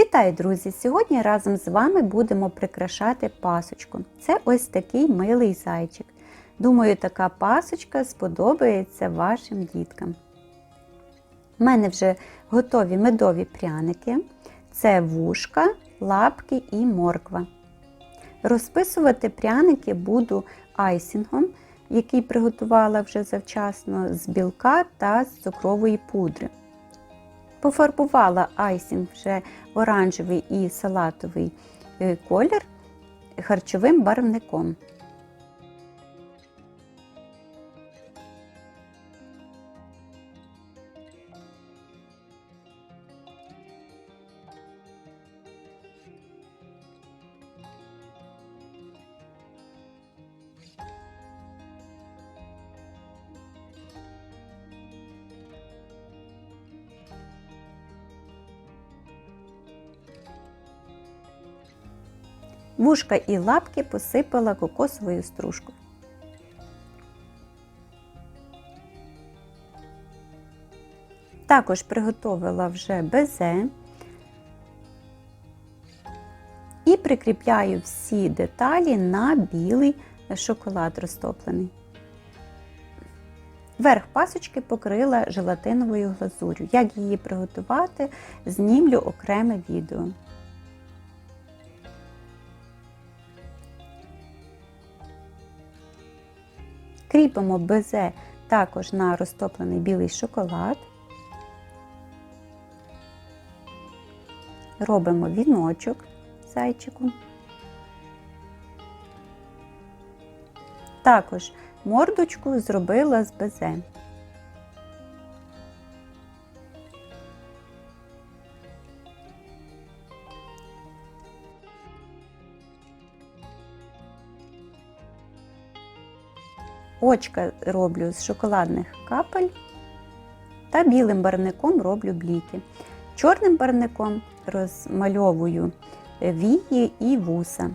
Вітаю, друзі! Сьогодні разом з вами будемо прикрашати пасочку. Це ось такий милий зайчик. Думаю, така пасочка сподобається вашим діткам. У мене вже готові медові пряники. Це вушка, лапки і морква. Розписувати пряники буду айсінгом, який приготувала вже завчасно з білка та з цукрової пудри. Пофарбувала айсінг вже оранжевий і салатовий е, колір харчовим барвником. Вушка і лапки посипала кокосовою стружкою. Також приготувала вже безе і прикріпляю всі деталі на білий шоколад розтоплений. Верх пасочки покрила желатиновою глазур'ю. Як її приготувати, знімлю окреме відео. Кріпимо безе також на розтоплений білий шоколад. Робимо віночок зайчику. Також мордочку зробила з безе. Очка роблю з шоколадних капель та білим барвником роблю бліки. Чорним барвником розмальовую вії і вуса.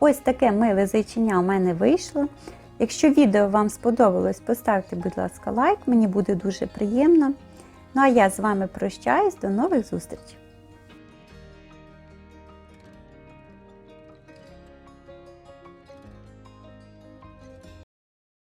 Ось таке миле зайчиня у мене вийшло. Якщо відео вам сподобалось, поставте, будь ласка, лайк, мені буде дуже приємно. Ну а я з вами прощаюсь, до нових зустрічей!